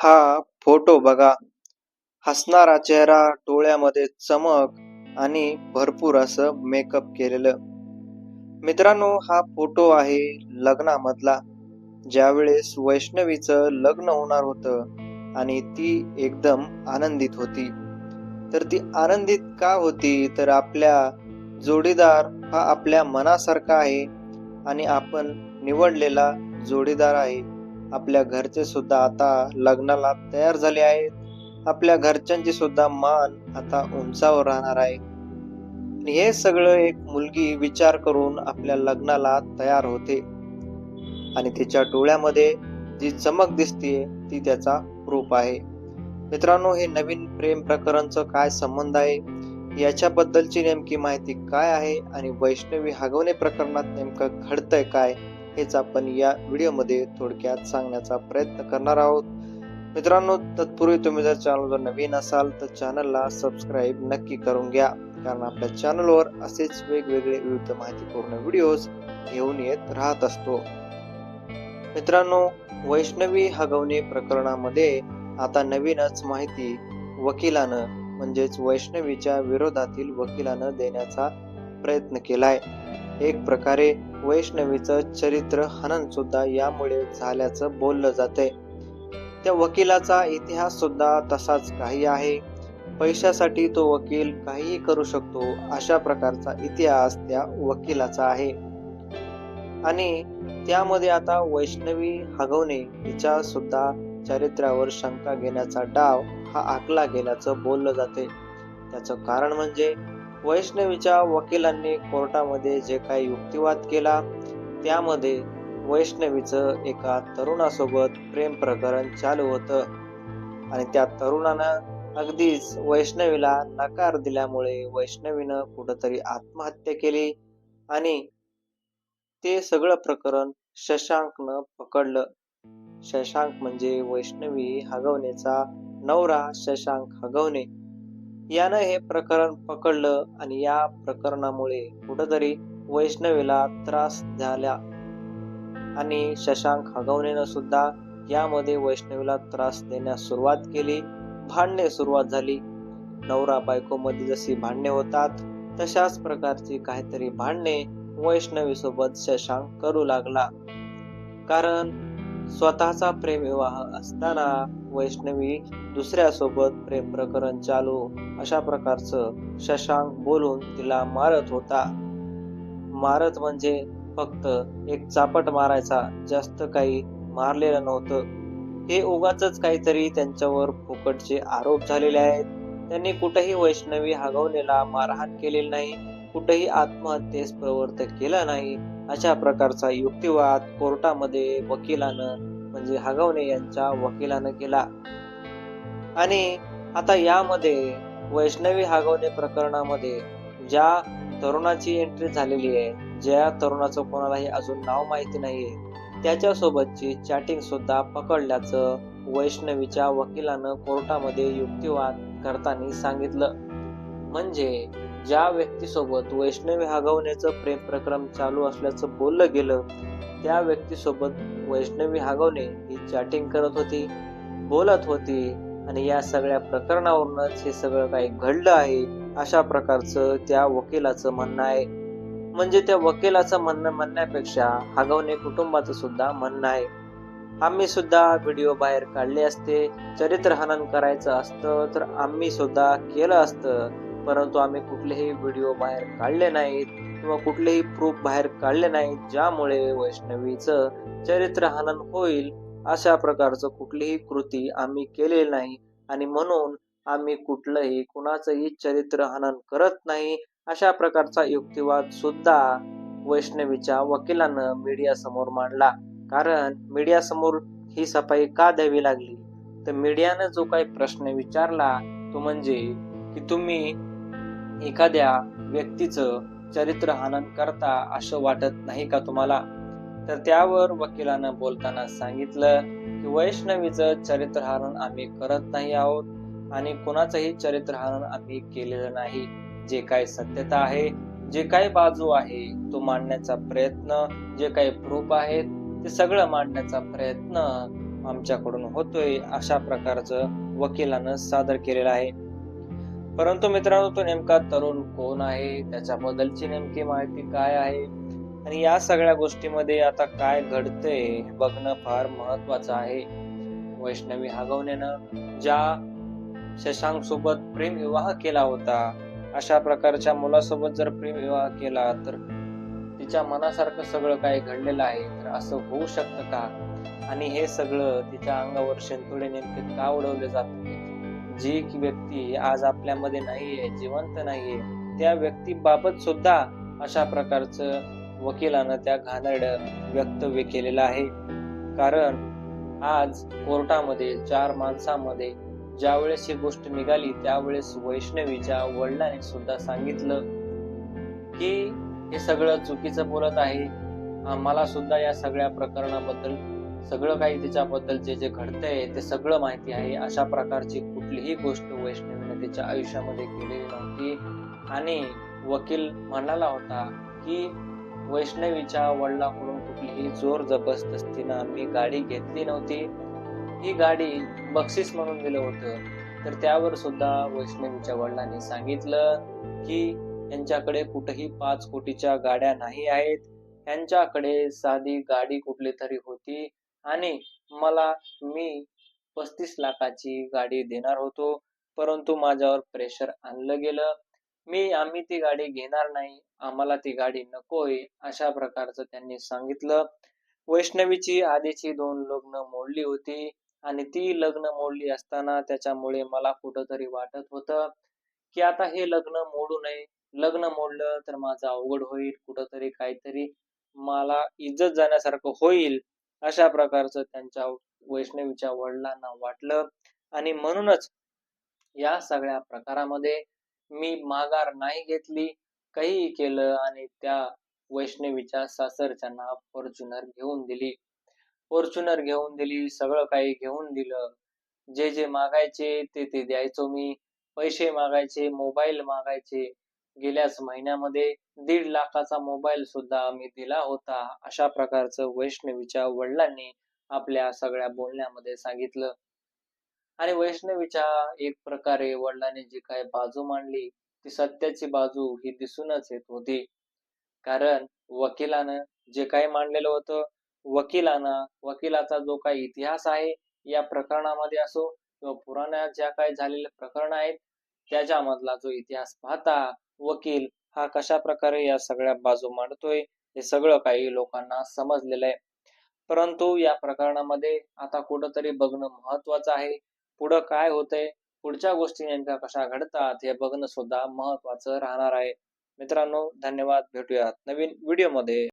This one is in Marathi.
हा फोटो बघा. हसणारा चेहरा डोळ्यामध्ये चमक आणि भरपूर असं मेकअप केलेलं. मित्रांनो हा फोटो आहे लग्नामधला. ज्यावेळेस वैष्णवीचं लग्न होणार होतं आणि ती एकदम आनंदित होती. तर ती आनंदित का होती? तर आपल्या जोडीदार हा आपल्या मनासारखा आहे आणि आपण निवडलेला जोडीदार आहे. आपल्या घरचे सुद्धा आता लग्नाला तयार झाले आहेत. आपल्या घरच्यांची सुद्धा मान आता उंचावर राहणार आहे. आणि हे सगळं एक मुलगी विचार करून आपल्या लग्नाला तयार होते. आणि तिच्या डोळ्यामध्ये जी चमक दिसते ती त्याचा रूप आहे. मित्रांनो हे नवीन प्रेम प्रकरणचं काय संबंध आहे? याच्याबद्दलची नेमकी माहिती काय आहे? आणि वैष्णवी हगवणे प्रकरणात नेमकं घडतंय काय? हेच आपण या व्हिडिओमध्ये थोडक्यात सांगण्याचा प्रयत्न करणार आहोत. मित्रांनो तत्पूर्वी तुम्ही जर चॅनलवर नवीन असाल तर चॅनलला सबस्क्राईब नक्की करून घ्या. कारण आपल्या चॅनलवर असेच वेगवेगळे विविध माहितीपूर्ण व्हिडिओज घेऊन येत राहत असतो. मित्रांनो वैष्णवी हगवणे प्रकरणामध्ये आता नवीनच माहिती वकिलानं म्हणजेच वैष्णवीच्या विरोधातील वकिलानं देण्याचा प्रयत्न केलाय. एक प्रकारे वैष्णवीचं चरित्र हनन सुद्धा यामुळे झाल्याचं बोललं जातंय. त्या वकिलाचा इतिहास सुद्धा तसाच काही आहे. पैशासाठी तो वकील काहीही करू शकतो अशा प्रकारचा इतिहास त्या वकिलाचा आहे. आणि त्यामध्ये आता वैष्णवी हगवणे हिच्या सुद्धा चरित्रावर शंका घेण्याचा डाव हा आखला गेल्याचं बोललं जाते त्याचं कारण म्हणजे वैष्णवीच्या वकिलांनी कोर्टामध्ये जे काही युक्तिवाद केला त्यामध्ये वैष्णवीचं एका तरुणासोबत प्रेम प्रकरण चालू होतं. आणि त्या तरुणानं अगदीच वैष्णवीला नकार दिल्यामुळे वैष्णवीनं कुठंतरी आत्महत्या केली आणि ते सगळं प्रकरण शशांकनं पकडलं. शशांक म्हणजे वैष्णवी हगवण्याचा नवरा शशांक हगवणे. यानं हे प्रकरण पकडलं आणि या प्रकरणामुळे कुठंतरी वैष्णवीला त्रास झाला. आणि शशांक हगवणेनं सुद्धा यामध्ये वैष्णवीला त्रास देण्यास सुरुवात केली. भांडणे सुरुवात झाली. नवरा बायकोमध्ये जशी भांडणे होतात तशाच प्रकारची काहीतरी भांडणे वैष्णवी सोबत शशांक करू लागला. कारण स्वतःचा प्रेमविवाह असताना वैष्णवी दुसऱ्यासोबत प्रेम प्रकरण चालू. अशा प्रकारचं शशांक बोलून तिला मारत होता. मारत म्हणजे फक्त एक चापट मारायचा जास्त काही मारलेलं नव्हतं. हे उगाच काहीतरी त्यांच्यावर फुकटचे आरोप झालेले आहेत. त्यांनी कुठेही वैष्णवी हगवलेला मारहाण केलेली नाही कुठेही आत्महत्येस प्रवर्तक केला नाही. अशा प्रकारचा युक्तिवाद कोर्टामध्ये वकिलानं म्हणजे हगवणे यांच्या वकिलानं केला. आणि आता यामध्ये वैष्णवी हगवणे प्रकरणामध्ये ज्या तरुणाची एंट्री झालेली आहे ज्या तरुणाचं कोणालाही अजून नाव माहिती नाहीये त्याच्यासोबतची चॅटिंग सुद्धा पकडल्याचं वैष्णवीच्या वकिलानं कोर्टामध्ये युक्तिवाद करताना सांगितलं. म्हणजे ज्या व्यक्तीसोबत वैष्णवी हगवण्याचं प्रेम प्रक्रम चालू असल्याचं बोललं गेलं त्या व्यक्तीसोबत वैष्णवी हगवणे ही चॅटिंग करत होती बोलत होती आणि या सगळ्या प्रकरणावरूनच हे सगळं काही घडलं आहे अशा प्रकारचं त्या वकिलाचं म्हणणं आहे. म्हणजे त्या वकिलाचं म्हणणं म्हणण्यापेक्षा हगवणे कुटुंबाचं सुद्धा म्हणणं आहे. आम्ही सुद्धा व्हिडिओ बाहेर काढले असते चरित्र हनन करायचं असतं तर आम्ही सुद्धा केलं असतं परंतु आम्ही कुठलेही व्हिडिओ बाहेर काढले नाहीत किंवा कुठलेही प्रूफ बाहेर काढले नाहीत ज्यामुळे वैष्णवीचं चरित्र हनन होईल अशा प्रकारचं कुठलीही कृती आम्ही केलेली नाही. आणि म्हणून आम्ही कुठलंही कुणाचंही चरित्र हनन करत नाही अशा प्रकारचा युक्तिवाद सुद्धा वैष्णवीच्या वकिलानं मीडिया समोर मांडला. कारण मीडिया समोर ही सफाई का द्यावी लागली? तर मीडियानं जो काही प्रश्न विचारला तो म्हणजे की तुम्ही एखाद्या व्यक्तीचं चरित्र हनन करता असं वाटत नाही का तुम्हाला? तर त्यावर वकिलानं बोलताना सांगितलं की वैष्णवीचं चरित्र हनन आम्ही करत नाही आहोत आणि कोणाचंही चरित्र हनन आम्ही केलेलं नाही. जे काय सत्यता आहे जे काही बाजू आहे तो मांडण्याचा प्रयत्न जे काही प्रूफ आहेत ते सगळं मांडण्याचा प्रयत्न आमच्याकडून होतोय अशा प्रकारचं वकिलानं सादर केलेलं आहे. परंतु मित्रांनो तो नेमका तरुण कोण आहे? त्याच्याबद्दलची नेमकी माहिती काय आहे? आणि या सगळ्या गोष्टीमध्ये आता काय घडतंय हे बघणं फार महत्वाचं आहे. वैष्णवी हागवण्यानं ज्या शशांक सोबत प्रेम विवाह केला होता अशा प्रकारच्या मुलासोबत जर प्रेम विवाह केला तर तिच्या मनासारखं सगळं काही घडलेलं आहे. तर असं होऊ शकतं का? आणि हे सगळं तिच्या अंगावर शेंतोडे नेमके का उडवले जाते जी व्यक्ती आज आपल्यामध्ये नाहीये जिवंत नाहीये त्या व्यक्तीबाबत सुद्धा अशा प्रकारचं वकिलानं त्या घाणेरड वक्तव्य केलेलं आहे. कारण आज कोर्टामध्ये चार माणसामध्ये ज्यावेळेस ही गोष्ट निघाली त्यावेळेस वैष्णवीच्या वडिलांनी सुद्धा सांगितलं की हे सगळं चुकीचं बोलत आहे. आम्हाला सुद्धा या सगळ्या प्रकरणाबद्दल सगळं काही तिच्याबद्दल जे जे घडतंय ते सगळं माहिती आहे. अशा प्रकारची कुठलीही गोष्ट वैष्णवीने तिच्या आयुष्यामध्ये केलेली नव्हती. आणि वकील म्हणाला होता की वैष्णवीच्या वडिलांकडून कुठलीही जोर जबरदस्तीनं मी गाडी घेतली नव्हती. ही गाडी बक्षीस म्हणून दिलं होतं. तर त्यावर सुद्धा वैष्णवीच्या वडिलांनी सांगितलं की यांच्याकडे कुठेही पाच कोटीच्या गाड्या नाही आहेत. यांच्याकडे साधी गाडी कुठली तरी होती. आणि मला मी पस्तीस लाखाची गाडी देणार होतो. परंतु माझ्यावर प्रेशर आणलं गेलं. मी आम्ही ती गाडी घेणार नाही. आम्हाला ती गाडी नकोय अशा प्रकारचं त्यांनी सांगितलं. वैष्णवीची आधीची दोन लग्न मोडली होती आणि ती लग्न मोडली असताना त्याच्यामुळे मला कुठंतरी वाटत होतं की आता हे लग्न मोडू नये. लग्न मोडलं तर माझं अवघड होईल कुठंतरी काहीतरी मला इज्जत जाण्यासारखं होईल अशा प्रकारचं त्यांच्या वैष्णवीच्या वडिलांना वाटलं. आणि म्हणूनच या सगळ्या प्रकारामध्ये मी माघार नाही घेतली. काहीही केलं आणि त्या वैष्णवीच्या सासरच्यांना फॉर्च्युनर घेऊन दिली. फॉर्च्युनर घेऊन दिली सगळं काही घेऊन दिलं. जे जे मागायचे ते ते द्यायचो मी. पैसे मागायचे मोबाईल मागायचे. गेल्याच महिन्यामध्ये दीड लाखाचा मोबाईल सुद्धा आम्ही दिला होता. अशा प्रकारचं वैष्णवीच्या वडिलांनी आपल्या सगळ्या बोलण्यामध्ये सांगितलं. आणि वैष्णवीच्या एक प्रकारे वडिलांनी जी काय बाजू मांडली ती सत्याची बाजू ही दिसूनच येत होती. कारण वकिलानं जे काही मांडलेलं होतं वकिलाना वकिलाचा जो काही इतिहास आहे या प्रकरणामध्ये असो किंवा पुराण्या ज्या काही झालेल्या प्रकरण आहेत त्याच्यामधला जो इतिहास पाहता वकील हा कशा प्रकारे या सगळ्या बाजू मांडतोय हे सगळं काही लोकांना समजलेलं आहे. परंतु या प्रकरणामध्ये आता कुठंतरी बघणं महत्वाचं आहे. पुढं काय होतंय? पुढच्या गोष्टी नेमक्या कशा घडतात हे बघणं सुद्धा महत्वाचं राहणार आहे. मित्रांनो धन्यवाद. भेटूयात नवीन व्हिडिओमध्ये.